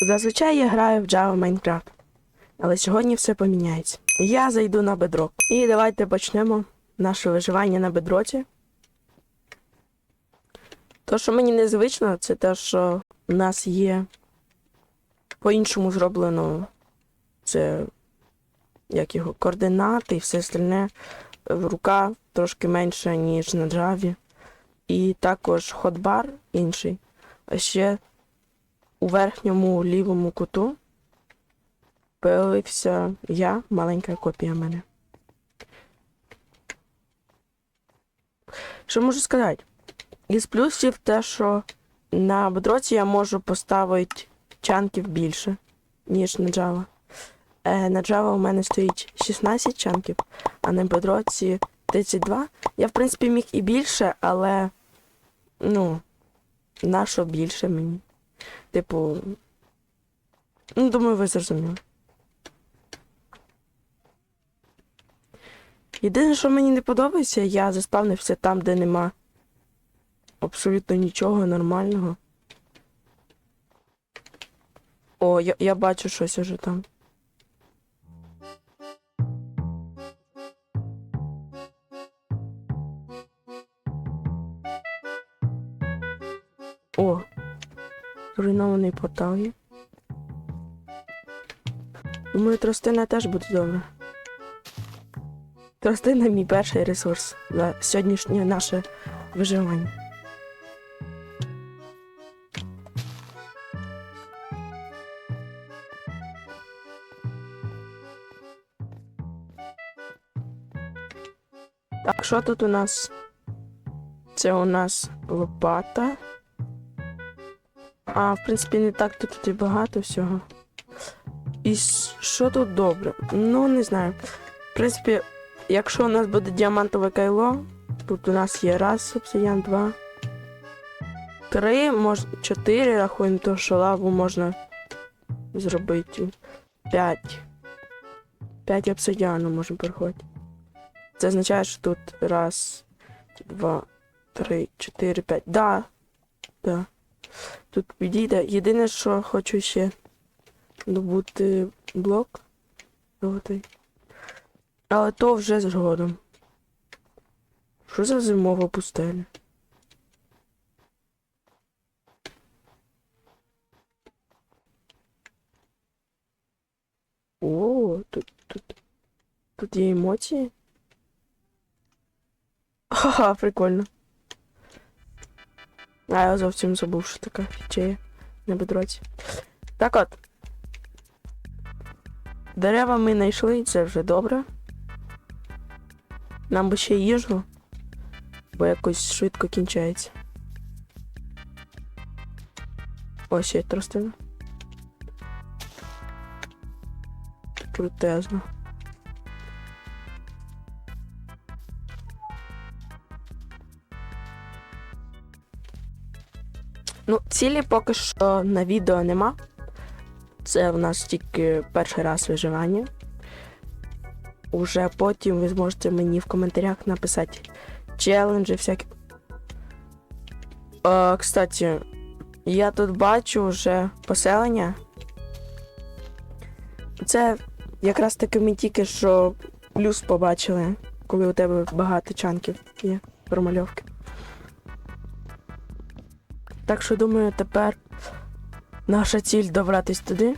Зазвичай я граю в Java Minecraft, але сьогодні все поміняється. Я зайду на бедрок. І давайте почнемо наше виживання на бедроці. То, що мені незвично, це те, що у нас є по-іншому зроблено це як його координати і все остальне. Рука трошки менша, ніж на Java. І також ходбар інший. А ще у верхньому лівому куту появився я, маленька копія мене. Що можу сказати? Із плюсів те, що на бедроці я можу поставити чанків більше, ніж на Java. Е, на Java у мене стоїть 16 чанків, а на бедроці 32. Я, в принципі, міг і більше, але. Ну, на що більше мені? Типу. Ну, думаю, ви зрозуміли. Єдине, що мені не подобається, я заспавнився там, де нема абсолютно нічого нормального. О, я, я бачу щось уже там. О, зруйнований портал є. Думаю, тростина теж буде добре. Тростина мій перший ресурс за сьогоднішнє наше виживання. Так, що тут у нас? Це у нас лопата. А, в принципі, не так тут і багато всього. І що тут добре? Ну, не знаю. В принципі, якщо у нас буде діамантове кайло, тут у нас є раз обсидіан, два. Три, мож... чотири, рахуємо, то що лаву можна зробити. П'ять. П'ять обсидіану можемо переходити. Це означає, що тут раз, два, три, чотири, п'ять. Да. Да. Тут підійде. Єдине, що хочу ще добути блок. Золотий. Але то вже згодом. Що за зимова пустеля? О, тут, тут, тут є емоції. Ха-ха, прикольно. А я зовсім забув, що така фіча є на бедроці. Так от. Дерева ми знайшли, це вже добре. Нам би ще їжу, бо якось швидко кінчається. Ось ще тростина. Крутезно. Ну, цілі поки що на відео нема. Це в нас тільки перший раз виживання. Уже потім ви зможете мені в коментарях написати челенджі всякі. Е, кстати, я тут бачу вже поселення. Це якраз таки ми тільки що плюс побачили, коли у тебе багато чанків є промальовки. Так що думаю, тепер наша ціль добратись туди.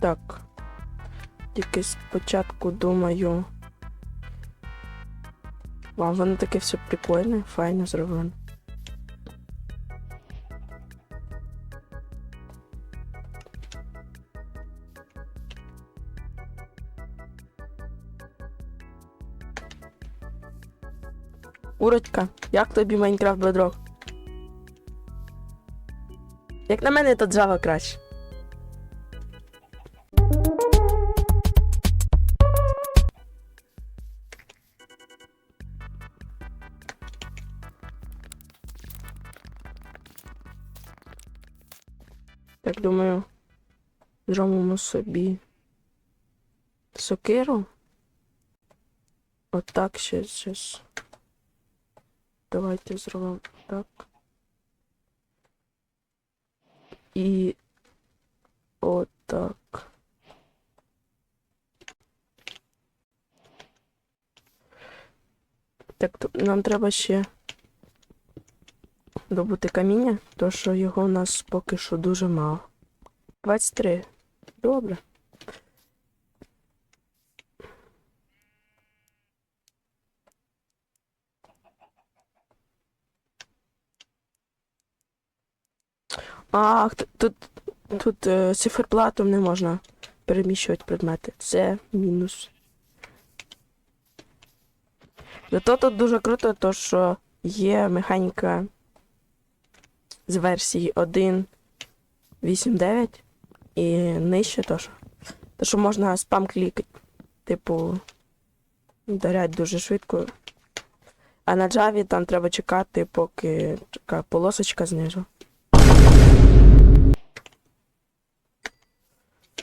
Так. Тільки спочатку думаю. Вау, воно таке все прикольне, файно зроблено. Урочка, як тобі Майнкрафт Bedrock? Як на мене, то Java краще. Так думаю, зробимо собі сокиру. Отак ще щось. Давайте зробимо так. І отак. Так, то нам треба ще добути каміння, то що його у нас поки що дуже мало. 23. Добре. Ах, т- тут, тут е, циферблатом не можна переміщувати предмети. Це мінус. Зато тут дуже круто, то що є механіка з версії 1.8.9 і нижче то що. То що можна спам клікати. Типу, вдарять дуже швидко. А на Java там треба чекати, поки така полосочка знизу.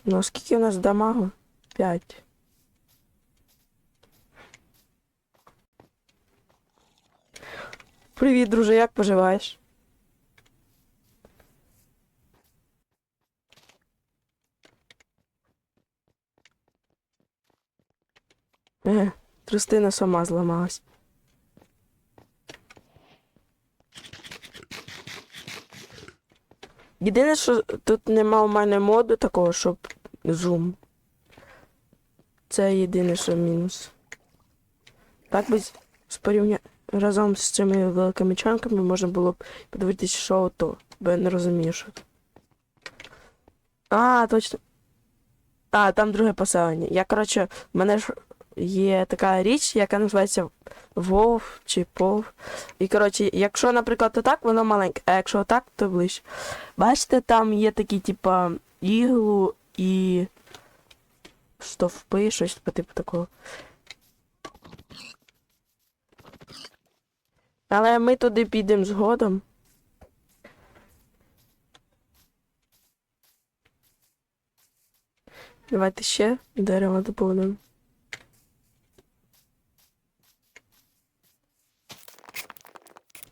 Ну, скільки у нас дамагу? 5. Привіт, друже, як поживаєш? Е, трустина сама зламалась. Єдине, що тут нема у мене моду такого, щоб зум. Це єдине, що мінус. Так би з порівня... разом з цими великими чанками можна було б подивитися, що то, бо я не розумію, що. А, точно. А, там друге поселення. Я, коротше, в мене ж є така річ, яка називається Вов чи Пов. І, коротше, якщо, наприклад, отак, воно маленьке, а якщо отак, то ближче. Бачите, там є такі, типа, іглу і стовпи, щось по типу такого. Але ми туди підемо згодом. Давайте ще дерево доповнимо.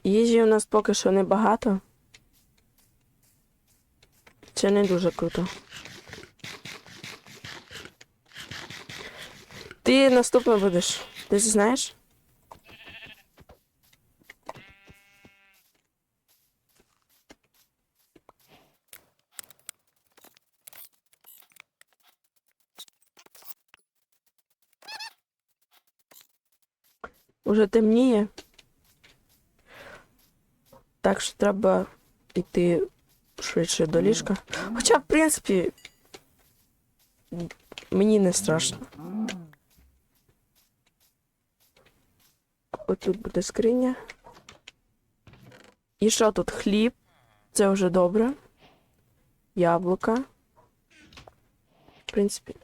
Їжі у нас поки що небагато. Це не дуже круто. Ти наступно будеш. Ти ж знаєш? Уже темніє. Так що треба йти швидше до ліжка. Хоча, в принципі, мені не страшно. Отут буде скриня. І що тут? Хліб. Це вже добре. Яблука. В принципі.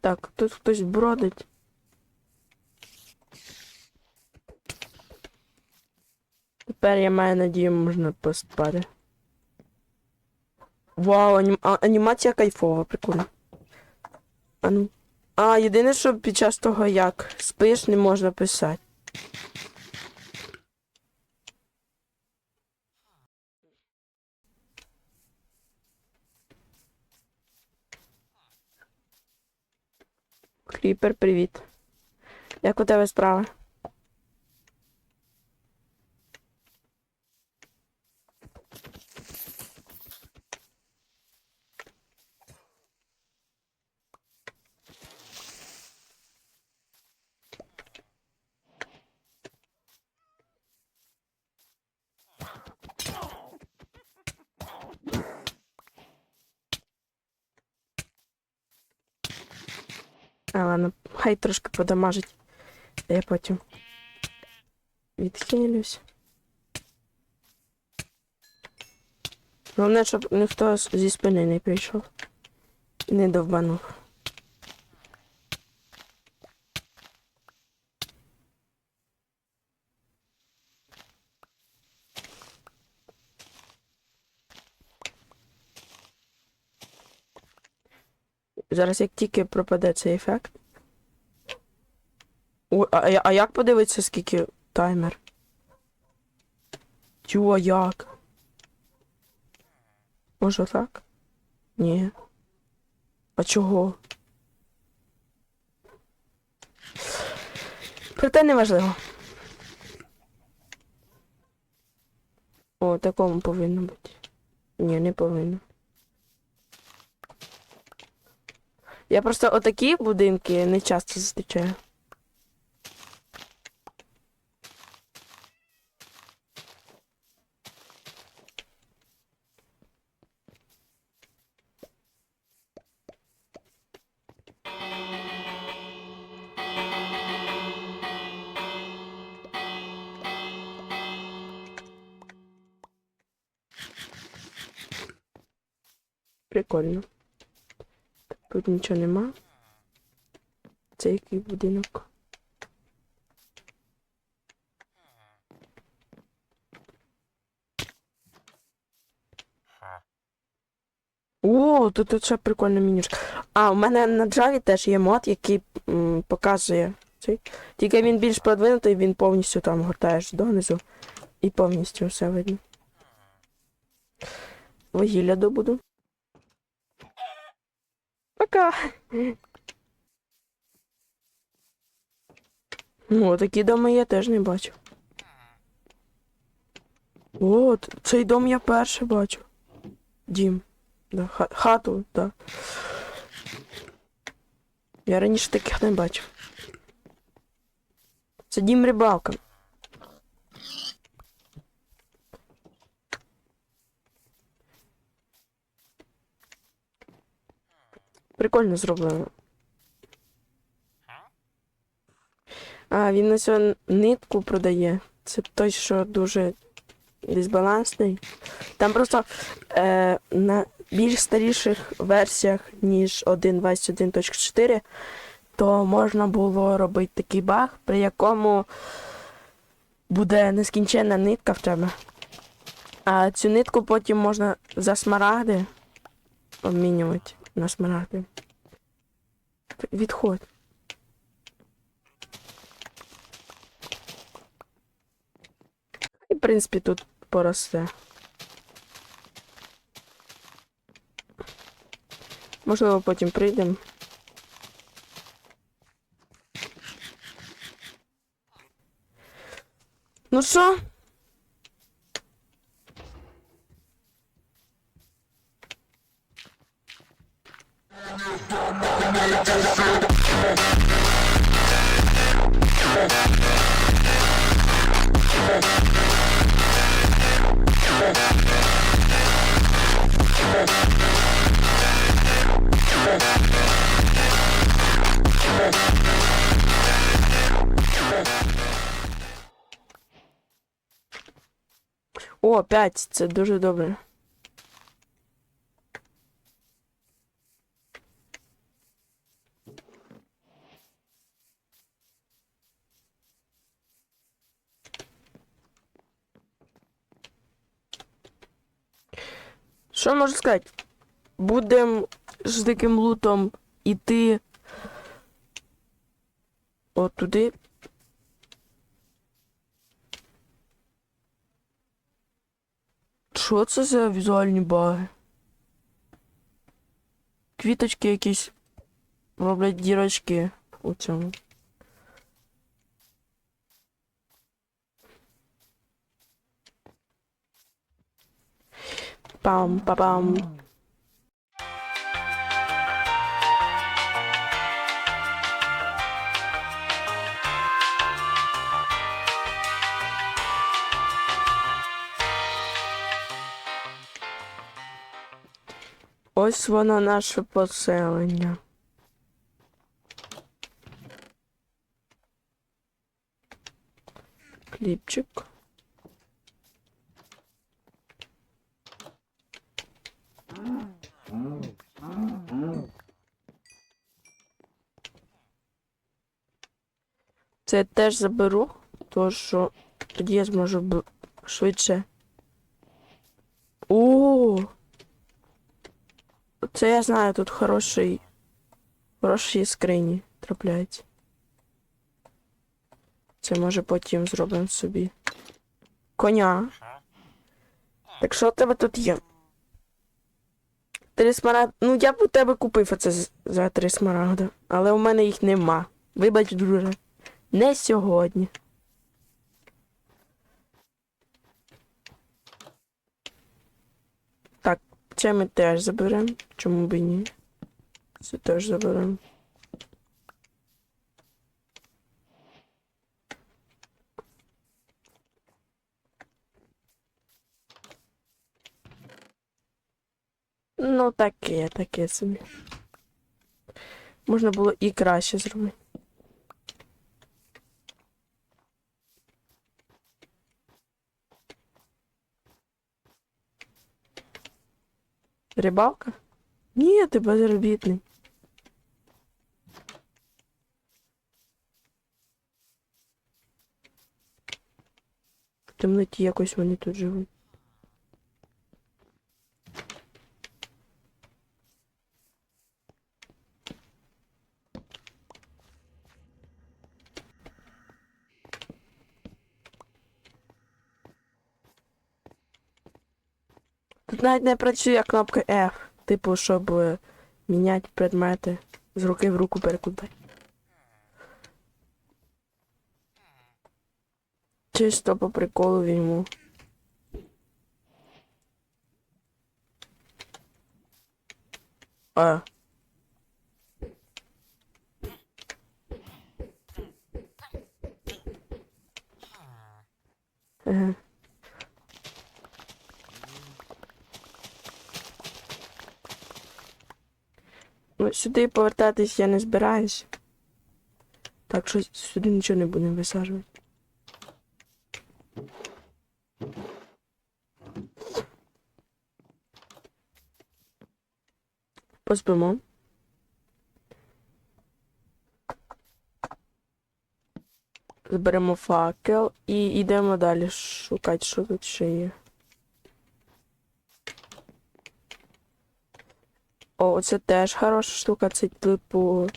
Так, тут хтось бродить. Тепер я маю надію, можна поспати. Вау, анім... анімація кайфова, прикольно. А, ну. а, єдине, що під час того, як спиш, не можна писати. Кріпер, привіт. Як у тебе справа? А, ладно, хай трошки подамажить. Я потім відхилюсь. Головне, щоб ніхто зі спини не прийшов. І не довбанув. Зараз як тільки пропаде цей ефект. О, а, а як подивитися, скільки таймер? Тю, а як? Може так? Ні. А чого? Проте неважливо. О, такому повинно бути. Ні, не повинно. Я просто отакі будинки не часто зустрічаю. Прикольно. Тут нічого нема. Це який будинок? О, тут, тут ще прикольна мінішка. А, у мене на Java теж є мод, який м, показує цей. Тільки він більш продвинутий, він повністю там гортаєш донизу. І повністю все видно. Вугілля добуду. Пока. О, такі доми я теж не бачу. О, цей дом я перший бачу. Дім. Да, ха- хату. Да. Я раніше таких не бачив. Це дім рибалка. Прикольно зроблено. А, він на цю нитку продає. Це той, що дуже дисбалансний. Там просто е, на більш старіших версіях, ніж 1.21.4, то можна було робити такий баг, при якому буде нескінченна нитка в тебе. А цю нитку потім можна за смарагди обмінювати на смарагди. Відходь. І, в принципі, тут поросте. Можливо, потім прийдемо. Ну що? О, 5, це дуже добре. Що можу сказати? Будем з таким лутом іти от Що це за візуальні баги? Квіточки якісь роблять дірочки у цьому. Пам-па-пам. Ось воно наше поселення. Кліпчик. Це я теж заберу, тому що тоді я зможу швидше. О! Це я знаю, тут хороший Хороші скрині трапляються. Це може потім зробимо собі. Коня. Так що у тебе тут є? Три смарагди. Ну, я б у тебе купив оце за три смарагди, але у мене їх нема. Вибач, друже. Не сьогодні. Так, це ми теж заберемо. Чому б і ні? Це теж заберемо. Ну, таке, таке собі. Можна було і краще зробити. Рибалка? Ні, ти безробітний. В темноті якось вони тут живуть. Тут навіть не працює кнопка F, типу, щоб е, міняти предмети з руки в руку перекладати. Чисто по приколу візьму. А. Ага. Ну, сюди повертатись я не збираюсь. Так що сюди нічого не будемо висаджувати. Поспимо. Зберемо факел і йдемо далі шукати, що тут ще є. О, це теж хороша штука, це типу.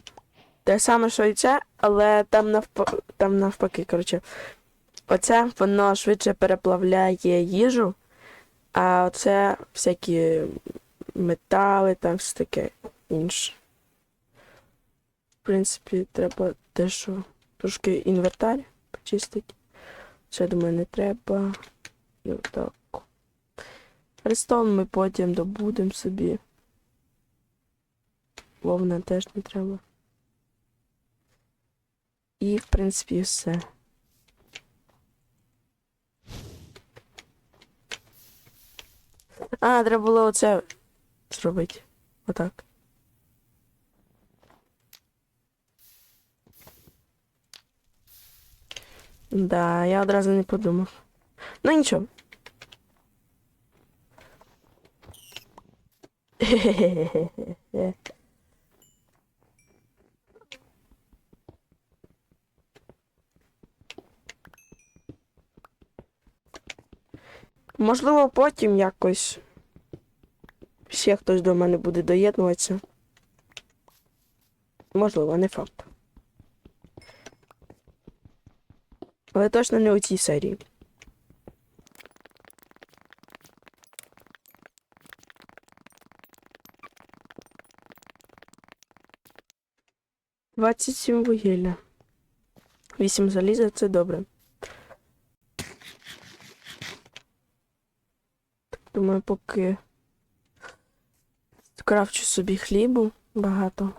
Те саме, що і це, але там навпаки, там навпаки, коротше. Оце воно швидше переплавляє їжу, а оце всякі метали, там все таке інше. В принципі, треба дещо трошки інвентар почистити. Це, думаю, не треба. І отак. Рестон ми потім добудемо собі. Вовна теж не треба. І, в принципі, все. А, треба було оце зробити. Отак. Да, я одразу не подумав. Ну нічого. Хе-хе-хе-хе-хе. Можливо, потім якось ще хтось до мене буде доєднуватися. Можливо, не факт. Але точно не у цій серії. Двадцять сім вугілля. Вісім заліза це добре. Думаю, поки скрафчу собі хлібу багато.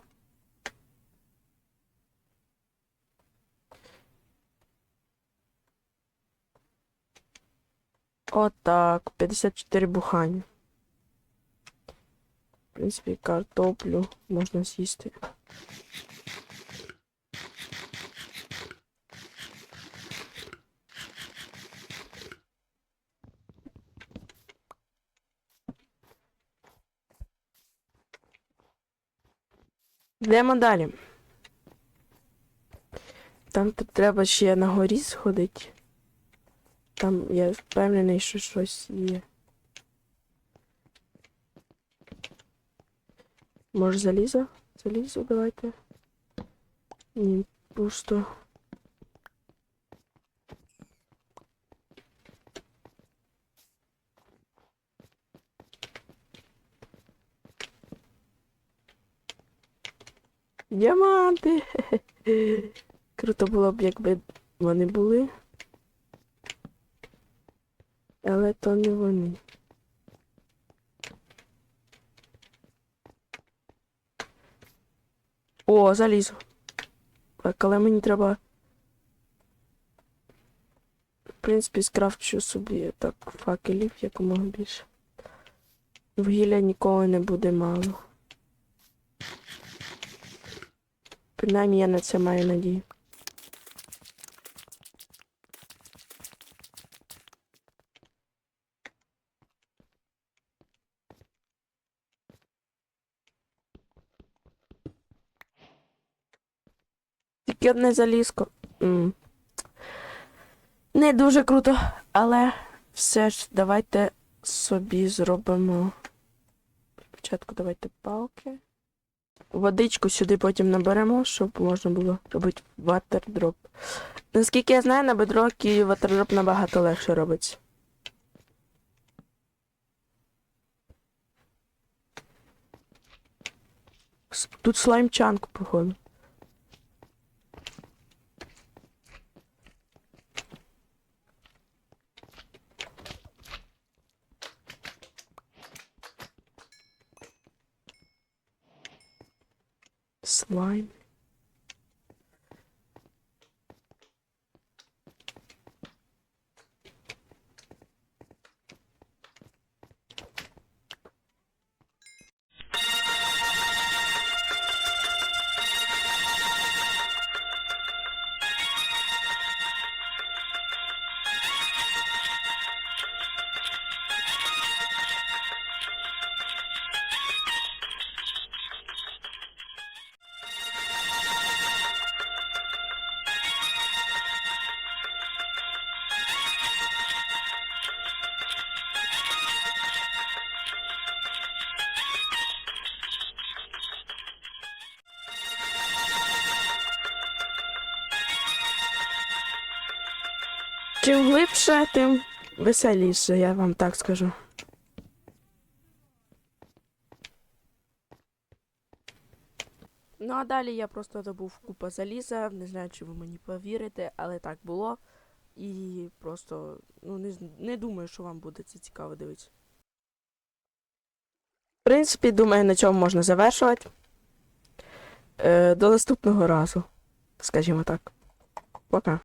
Отак, 54 бухання. В принципі, картоплю можна з'їсти. Йдемо далі. Там треба ще на горі сходити. Там я впевнений, що щось є. Може залізо? Залізо, давайте. Ні, пусто. Діаманти! Круто було б, якби вони були. Але то не вони. О, залізу. Так, але мені треба. В принципі, скрафчу собі так факелів якомога більше. Вугілля ніколи не буде мало. Принаймні я на це маю надію. Тільки одне залізко. М. Не дуже круто, але все ж давайте собі зробимо. Спочатку давайте палки. Водичку сюди потім наберемо, щоб можна було робити ватердроп. Наскільки я знаю, на бедрокі ватердроп набагато легше робиться. Тут слаймчанку, походу. Why? Чим глибше, тим веселіше, я вам так скажу. Ну а далі я просто добув купа заліза, не знаю, чи ви мені повірите, але так було. І просто ну, не, не думаю, що вам буде це цікаво дивитися. В принципі, думаю, на цьому можна завершувати. Е, до наступного разу, скажімо так. Пока.